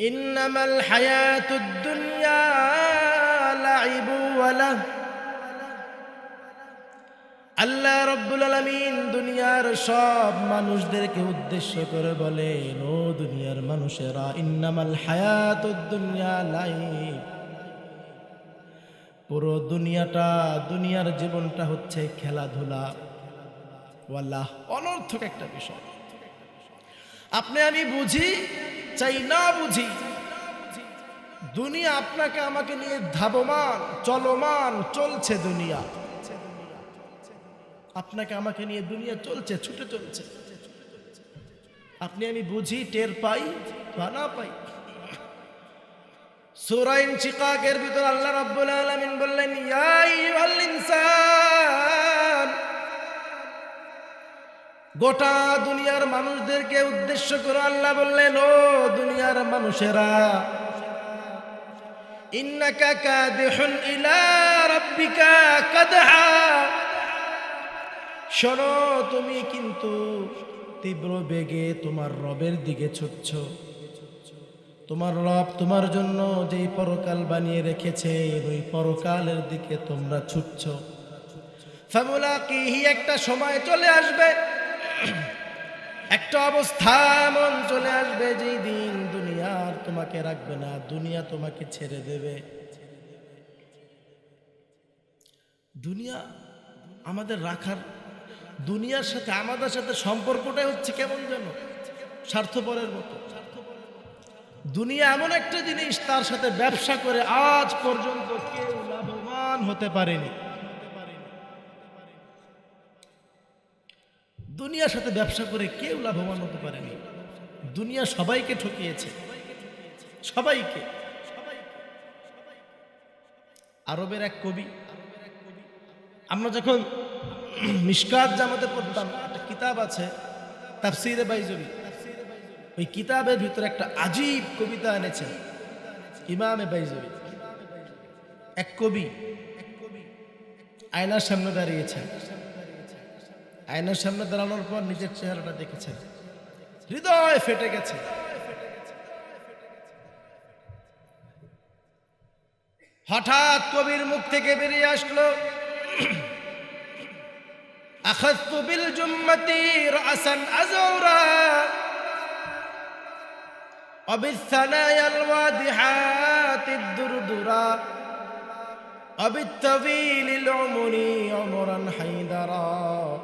إنما الحياة الدنيا لعب وله আল্লাহ রব্বুল আলমিন দুনিয়ার সব মানুষদেরকে উদ্দেশ্য করে বলেন ও দুনিয়ার মানুষেরা ইন্নামাল হায়াত দুনিয়া লাইব পুরো দুনিয়াটা দুনিয়ার জীবনটা হচ্ছে খেলাধুলা ওয়াল্লাহ অনর্থক একটা বিষয় আপনি আমি বুঝি চাই না বুঝি। দুনিয়া আপনাকে আমাকে নিয়ে ধাবমান, চলমান, চলছে দুনিয়া। আপনাকে আমাকে নিয়ে দুনিয়া চলছে, ছুটে চলছে। আপনি আমি বুঝি, টের পাই বা না পাই। সুরাইন চিকাকের ভিতর আল্লাহ রাব্বুল আলামিন বললেন, ইয়া আইয়ুহাল ইনসান! গোটা দুনিয়ার মানুষদেরকে উদ্দেশ্য করে আল্লাহ বললেন, ও দুনিয়ার মানুষেরা, ইন্নাকা কাদিহুন ইলা শোনো, তুমি কিন্তু তীব্র বেগে তোমার রবের দিকে ছুটছ। তোমার রব তোমার জন্য যেই পরকাল বানিয়ে রেখেছে, ওই পরকালের দিকে তোমরা ছুটছ। ফামুলা কি একটা সময় চলে আসবে। একটা অবস্থা এমন চলে আসবে যেই দিন দুনিয়া আর তোমাকে রাখবে না, দুনিয়া তোমাকে ছেড়ে দেবে। দুনিয়া আমাদের রাখার, দুনিয়ার সাথে, আমাদের সাথে সম্পর্কটাই হচ্ছে কেমন যেন? স্বার্থপরের মতো। দুনিয়া এমন একটা জিনিস, তার সাথে ব্যবসা করে আজ পর্যন্ত কেউ লাভবান হতে পারেনি। দুনিয়ার সাথে ব্যবসা করে কেউ লাভবান হতে পারেনি। দুনিয়া সবাইকে ঠকিয়েছে। সবাইকে। আরবের এক কবি, আমরা যখন মিসকাত জামাতে পড়তাম, একটা কিতাব আছে, তাফসিরে বাইজবি। ওই কিতাবের ভিতরে একটা আজীব কবিতা এনেছেন, ইমামে বাইজবি। এক কবি আয়নার সামনে দাঁড়িয়েছেন। আয়নার সামনে দাঁড়ানোর পর নিজের চেহারাটা দেখেছেন হৃদয় ফেটে গেছে হঠাৎ কবির মুখ থেকে বেরিয়ে আসলো أخذت بالجمة رأسا أزورا وبالثنايا الوادحات الدردرا وبالطويل العمر عمرا حيدرا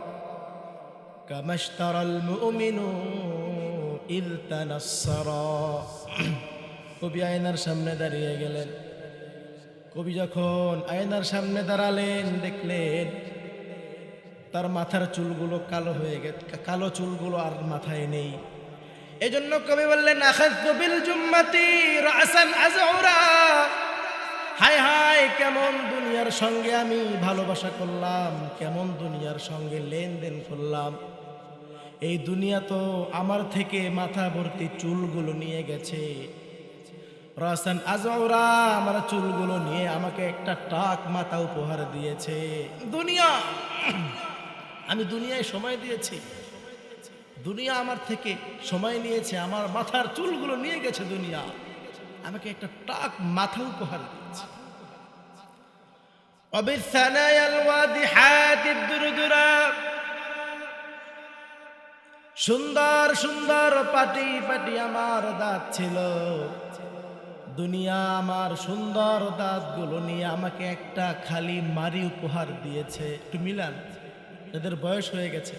كما اشترى المؤمن إذ تنصرا কবি আয়নার সামনে দাঁড়িয়ে গেলেন কবি যখন আয়নার সামনে দাঁড়ালেন দেখলেন তার মাথার চুলগুলো কালো হয়ে গেছে কালো চুলগুলো আর মাথায় নেই এজন্য কবি বললেন আখাজবিল জুম্মাতি রাসান আজউরা হায় হায় কেমন দুনিয়ার সঙ্গে আমি ভালোবাসা করলাম কেমন দুনিয়ার সঙ্গে লেনদেন করলাম এই দুনিয়া তো আমার থেকে মাথা ভর্তি চুলগুলো নিয়ে গেছে। রহসান আজরা আমার চুলগুলো নিয়ে আমাকে একটা টাক মাথা উপহার দিয়েছে। দুনিয়া, আমি দুনিয়ায় সময় দিয়েছি। দুনিয়া আমার থেকে সময় নিয়েছে, আমার মাথার চুলগুলো নিয়ে গেছে দুনিয়া। আমাকে একটা টাক মাথা উপহার দিয়েছে। অবিসানায় আলওয়াদি হায়াতির দুরুদুরা সুন্দর সুন্দর পাটি পাটি আমার দাঁত ছিল। দুনিয়া আমার সুন্দর দাঁতগুলো নিয়ে আমাকে একটা খালি মারি উপহার দিয়েছে। একটু মিলান, এদের বয়স হয়ে গেছে।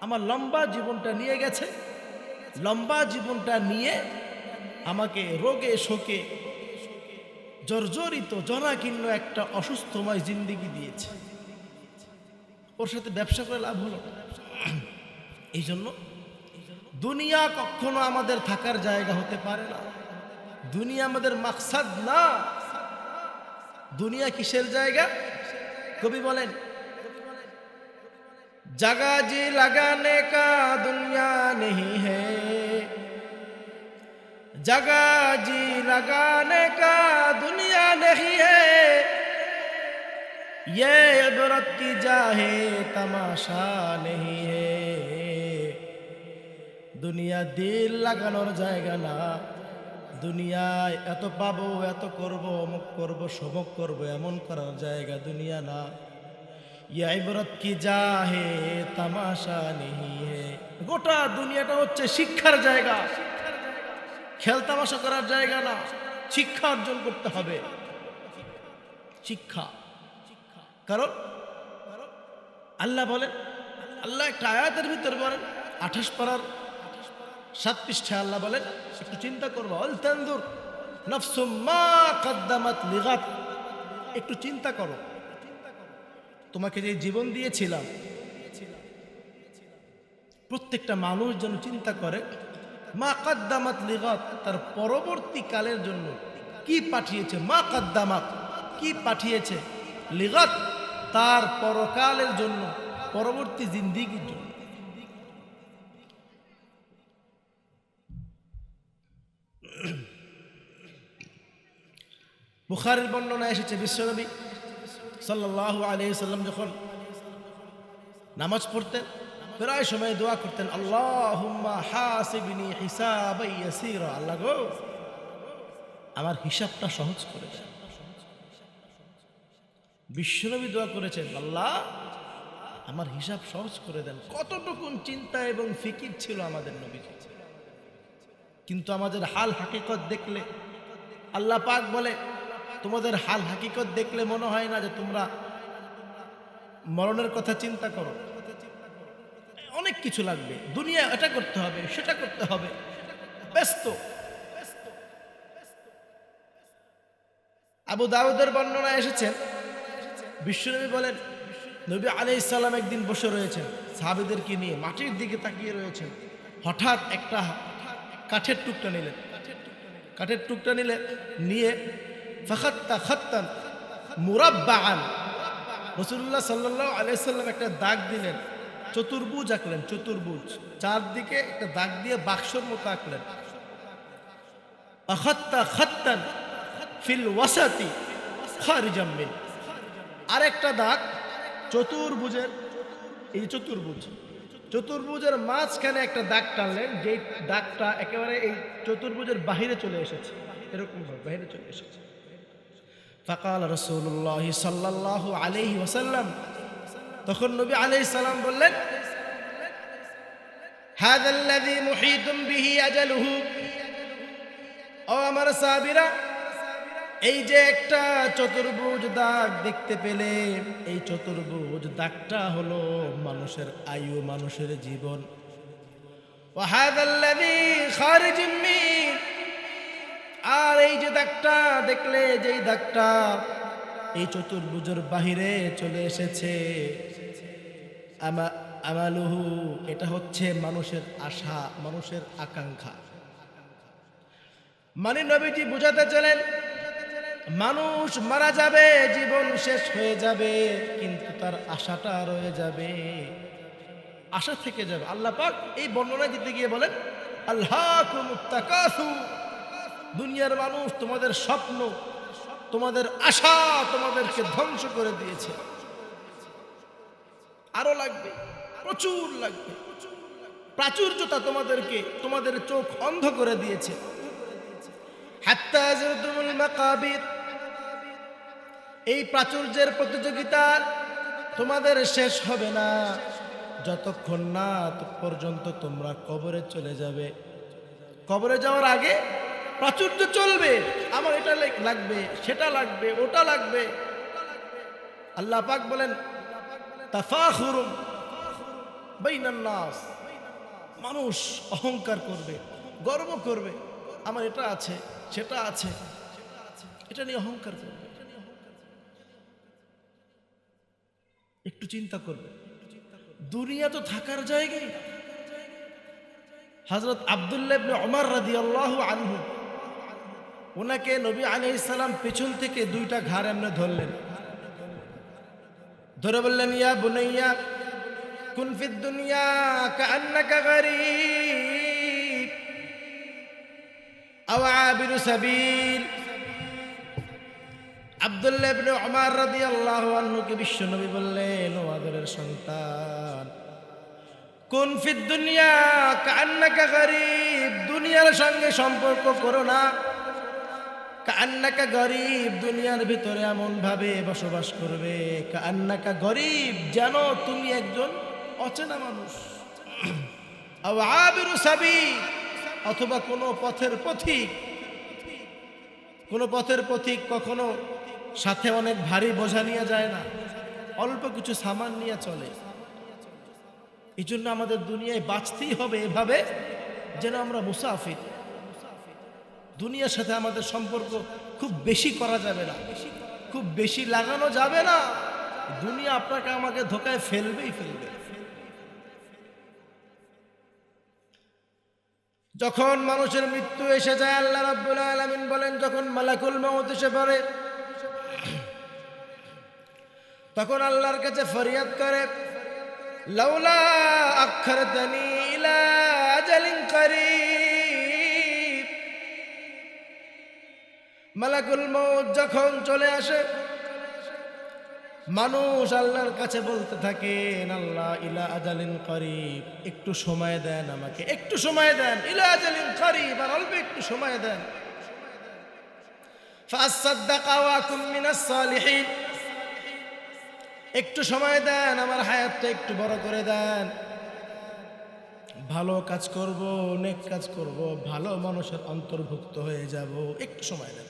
আমার লম্বা জীবনটা নিয়ে গেছে। লম্বা জীবনটা নিয়ে আমাকে রোগে শোকে জর্জরিত জরাকীর্ণ একটা অসুস্থময় জিন্দিগি দিয়েছে। ওর সাথে ব্যবসা করে লাভ হলো এই জন্য দুনিয়া কখনো আমাদের থাকার জায়গা হতে পারে না। দুনিয়া আমাদের মাকসাদ না। দুনিয়া কিসের জায়গা? কবি বলেন, জাগা জি লাগানে কা দুনিয়া নেই হ্যাঁ जगह जी लगाने का दुनिया नहीं है ये इबरत की जाहे तमाशा नहीं है দুনিয়া দিল লাগানোর জায়গা না দুনিয়ায় এত পাবো এত করব অমুক করব সমক করব এমন করার জায়গা দুনিয়া না ইয়া ইবরত কি যা হে তামাশা নেহি হে গোটা দুনিয়াটা হচ্ছে শিক্ষার জায়গা খেল তামাশা করার জায়গা না, শিক্ষা অর্জন করতে হবে। শিক্ষা। কারণ আল্লাহ বলেন, আল্লাহ একটা আয়াতের ভিতর বলেন, আঠাশ পাড়ার সাত পৃষ্ঠায় আল্লাহ বলেন, একটু চিন্তা করব অল তান্দুর নফসুম মা কদ্দামাত লিগাত। একটু চিন্তা করো। তোমাকে যে জীবন দিয়েছিলাম, প্রত্যেকটা মানুষ যেন চিন্তা করে মা কাদ্দামাত লিগাত, তার পরবর্তী কালের জন্য কি পাঠিয়েছে? মা কাদ্দামাত কি পাঠিয়েছে? লিগাত, তার পরকালের জন্য, পরবর্তী জিন্দিগির জন্য। বুখারের বর্ণনা এসেছে বিশ্বনবী সাল্লাহ আলি সাল্লাম যখন নামাজ পড়তেন প্রায় সময় দোয়া করতেন আল্লাহ আল্লাহ গো, আমার হিসাবটা সহজ করে বিশ্বনবী দোয়া করেছেন, আল্লাহ, আমার হিসাব সহজ করে দেন। কতটুকুন চিন্তা এবং ফিকির ছিল আমাদের নবীজি কিন্তু আমাদের হাল হাকিকত দেখলে, আল্লাহ পাক বলে, তোমাদের হাল হাকিকত দেখলে মনে হয় না যে তোমরা মরণের কথা চিন্তা করো। অনেক কিছু লাগবে। দুনিয়া এটা করতে হবে, সেটা করতে হবে। ব্যস্ত। আবু দাউদের বর্ণনা এসেছেন, বিশ্বনবী বলেন, নবী আলাই ইসাল্লাম একদিন বসে রয়েছেন, সাহাবিদেরকে নিয়ে মাটির দিকে তাকিয়ে রয়েছেন। হঠাৎ একটা কাঠের টুকটা নিলেন। কাঠের টুকটা নিলে নিয়ে ফাখাত্তা খাত্তান মুরাব্বাআন। রসুল্লাহ সাল্লাহ আলাইসাল্লাম একটা দাগ দিলেন। চতুর্ভুজ আঁকলেন, চতুর্ভুজ। চারদিকে একটা দাগ দিয়ে বাক্সর মতো আঁকলেন। আরেকটা দাগ, চতুর্ভুজের, এই চতুর্ভুজ। চতুর্ভুজের মাঝখানে একটা দাগ টানলেন যে দাগটা একেবারে এই চতুর্ভুজের বাহিরে চলে এসেছে। এরকম বাহিরে চলে এসেছে। ফাকাল রসুল্লাহ সাল্লাহ আলহি ওসাল্লাম তখন নবী আলি সালাম বললেন ও আমার সাহাবিরা, এই যে একটা চতুর্ভুজ দাগ দেখতে পেলে, এই চতুর্ভুজ দাগটা হলো মানুষের আয়ু, মানুষের জীবন। আর এই যে দাগটা দেখলে, যেই দাগটা এই চতুর্ভুজের বাহিরে চলে এসেছে আমা, আমালুহু, এটা হচ্ছে মানুষের আশা, মানুষের আকাঙ্ক্ষা। মানে নবীজি বুঝাতে চলেন মানুষ মারা যাবে, জীবন শেষ হয়ে যাবে, কিন্তু তার আশাটা রয়ে যাবে। আশা থেকে যাবে। আল্লাহ পাক এই বর্ণনা দিতে গিয়ে বলেন, আল্লাহ দুনিয়ার মানুষ তোমাদের স্বপ্ন, তোমাদের আশা তোমাদেরকে ধ্বংস করে দিয়েছে। আরও লাগবে, প্রচুর লাগবে। প্রাচুর্যতা তোমাদেরকে, তোমাদের চোখ অন্ধ করে দিয়েছে। এই প্রাচুর্যের প্রতিযোগিতা তোমাদের শেষ হবে না। যতক্ষণ না পর্যন্ত তোমরা কবরে চলে যাবে। কবরে যাওয়ার আগে প্রাচুর্য চলবে। আমার এটা লাগবে, সেটা লাগবে, ওটা লাগবে। আল্লাহ পাক বলেন তাফাখুরুম বাইনান নাস মানুষ অহংকার করবে, গর্ব করবে। আমার এটা আছে, সেটা আছে। এটা নিয়ে অহংকার করবে। একটু চিন্তা করবে। দুনিয়া তো থাকার জায়গায় হজরত আবদুল্লাহ অমর রাদি আল্লাহ আনহু ওনাকে নবী আলি ইসালাম পেছন থেকে দুইটা ঘাড় এমনি ধরলেন। ধরে বললেন, ইয়া বুনাইয়া, কুন ফিদ দুনিয়া কান্নাকা গরিব, আও আবিরু সাবিল। আব্দুল্লাহ ইবনে ওমর রাদিয়াল্লাহু আনহুকে বিশ্বনবী বললেন, ও আদরের সন্তান, কোন ফিদ দুনিয়া কান্নাকা গরিব, দুনিয়ার সঙ্গে সম্পর্ক করো না। কান্নাকা গরিব দুনিয়ার ভিতরে এমন ভাবে বসবাস করবে কান্নাকা গরিব যেন তুমি একজন অচেনা মানুষ। অথবা কোনো পথের পথিক। কোনো পথের পথিক কখনো সাথে অনেক ভারী বোঝা নিয়ে যায় না, অল্প কিছু সামান নিয়ে চলে। এই জন্য আমাদের দুনিয়ায় বাঁচতেই হবে এভাবে, যেন আমরা মুসাফির। দুনিয়ার সাথে আমাদের সম্পর্ক খুব বেশি করা যাবে না। খুব বেশি লাগানো যাবে না। দুনিয়া আপনাকে আমাকে ধোকায় ফেলবেই ফেলবে। যখন মানুষের মৃত্যু এসে যায়, আল্লাহ রাব্বুল আলামিন বলেন, যখন মালাকুল মউত এসে পড়ে, তখন আল্লাহর কাছে ফরিয়াদ করে, লাউলা আখরতনি ইলা আজালিন করিব। মালাকুল মউত যখন চলে আসে, মানুষ আল্লাহর কাছে বলতে থাকেন আল্লাহ ইলা আজালিন করিব। একটু সময় দেন আমাকে, একটু সময় দেন। ইলা আজালিন করিব, আর অল্প একটু সময় দেন। একটু সময় দেন, আমার হায়াতটা একটু বড় করে দেন। ভালো কাজ করব অনেক কাজ করব, ভালো মানুষের অন্তর্ভুক্ত হয়ে যাব। একটু সময় দেন।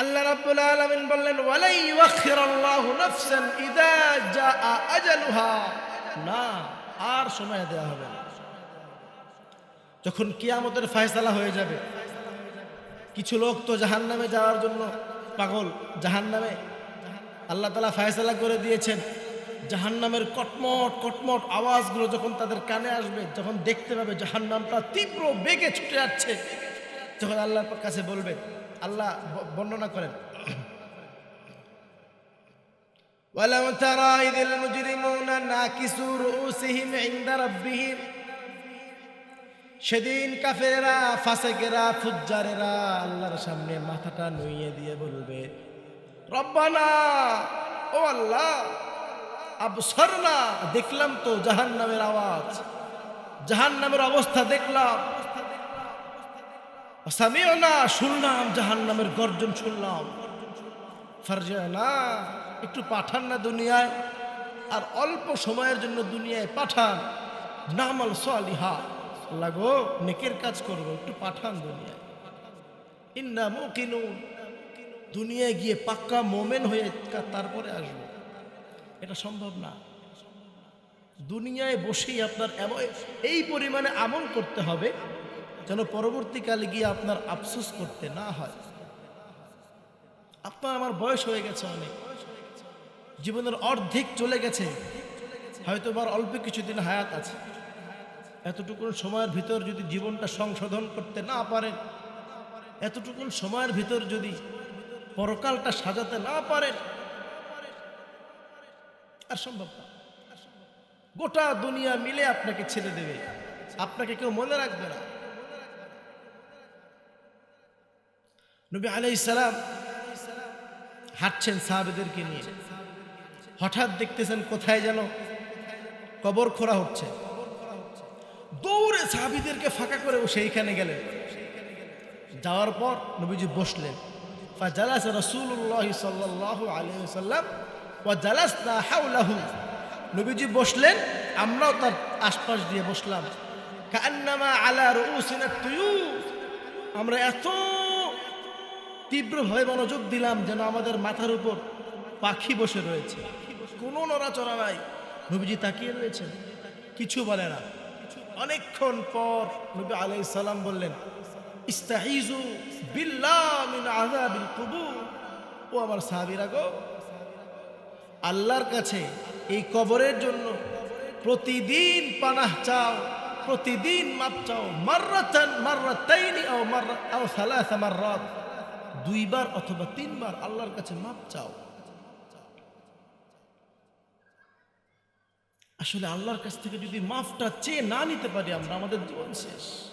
আল্লাহ রাব্বুল আলামিন বললেন, ওয়ালাই ইউখিরাল্লাহু নাফসান ইদা জাআ আজালুহা। না, আর সময় দেয়া হবে না। যখন কিয়ামতের ফয়সালা হয়ে যাবে, কিছু লোক তো জাহান্নামে যাওয়ার জন্য পাগল। জাহান্নামে আল্লাহ তালা ফয়সালা করে দিয়েছেন। জাহান্নামের কটমট কটমট আওয়াজগুলো যখন তাদের কানে আসবে, যখন দেখতে পাবে জাহান্নামটা তীব্র বেগে ছুটে যাচ্ছে যখন আল্লাহর কাছে বলবে আল্লাহ ব- বর্ণনা করেন ولو ترى إذ المجرمون ناكسوا رؤوسهم عند ربهم সেদিন কাফেরা ফাসেকেরা ফুজ্জারেরা আল্লাহর সামনে মাথাটা নুইয়ে দিয়ে বলবে রব্বানা ও আল্লাহ আবসর না দেখলাম তো জাহান নামের আওয়াজ জাহান নামের অবস্থা দেখলাম সামিও না, শুনলাম জাহান নামের গর্জন শুনলাম। ফারজা, না, একটু পাঠান না দুনিয়ায়, আর অল্প সময়ের জন্য দুনিয়ায় পাঠান। নামাল সালিহা। লাগো নেকের কাজ করব, একটু পাঠান দুনিয়ায়। ইন্না মুকিনুন। দুনিয়ায় গিয়ে পাক্কা মোমেন হয়ে তারপরে আসব। এটা সম্ভব না। দুনিয়ায় বসেই আপনার এই পরিমাণে আমল করতে হবে যেন পরবর্তীকালে গিয়ে আপনার আফসোস করতে না হয়। আপনার আমার বয়স হয়ে গেছে অনেক। জীবনের অর্ধেক চলে গেছে। হয়তো আবার অল্প কিছুদিন হায়াত আছে। এতটুকু সময়ের ভিতর যদি জীবনটা সংশোধন করতে না পারেন এতটুকু সময়ের ভিতর যদি পরকালটা সাজাতে না পারেন, আর সম্ভব না। গোটা দুনিয়া মিলে আপনাকে ছেড়ে দেবে। আপনাকে কেউ মনে রাখবে না। নবী আলাই সালাম হাঁটছেন সাহাবেদেরকে নিয়ে। হঠাৎ দেখতেছেন কোথায় যেন কবর খোঁড়া হচ্ছে। দৌড়ে সাহাবিদেরকে ফাঁকা করে ও সেইখানে গেলেন। যাওয়ার পর নবীজি বসলেন। ফাজালাস রসুল্লাহ সাল্লাহ আলহিসাল্লাম ও জালাস হাউলাহু নবীজি বসলেন, আমরাও তার আশপাশ দিয়ে বসলাম। কান্নামা আলা রুসিনা তুয়ুর আমরা এত তীব্রভাবে মনোযোগ দিলাম যেন আমাদের মাথার উপর পাখি বসে রয়েছে। কোনো নড়াচড়া নাই। নবীজি তাকিয়ে রয়েছেন। কিছু বলে না। অনেকক্ষণ পর নবী আলাই সালাম বললেন, ইস্তাহিজু ও আমার সাহাবীরা গো, আল্লাহর কাছে এই কবরের জন্য প্রতিদিন পানাহ চাও, প্রতিদিন মাপ চাও, মাররাতান মাররাতাইনি আও মাররা আও সালাসা মাররাত। দুইবার অথবা তিনবার আল্লাহর কাছে মাপ চাও। আসলে আল্লাহর কাছ থেকে যদি মাফটা চেয়ে না নিতে পারি আমরা, আমাদের জীবন শেষ।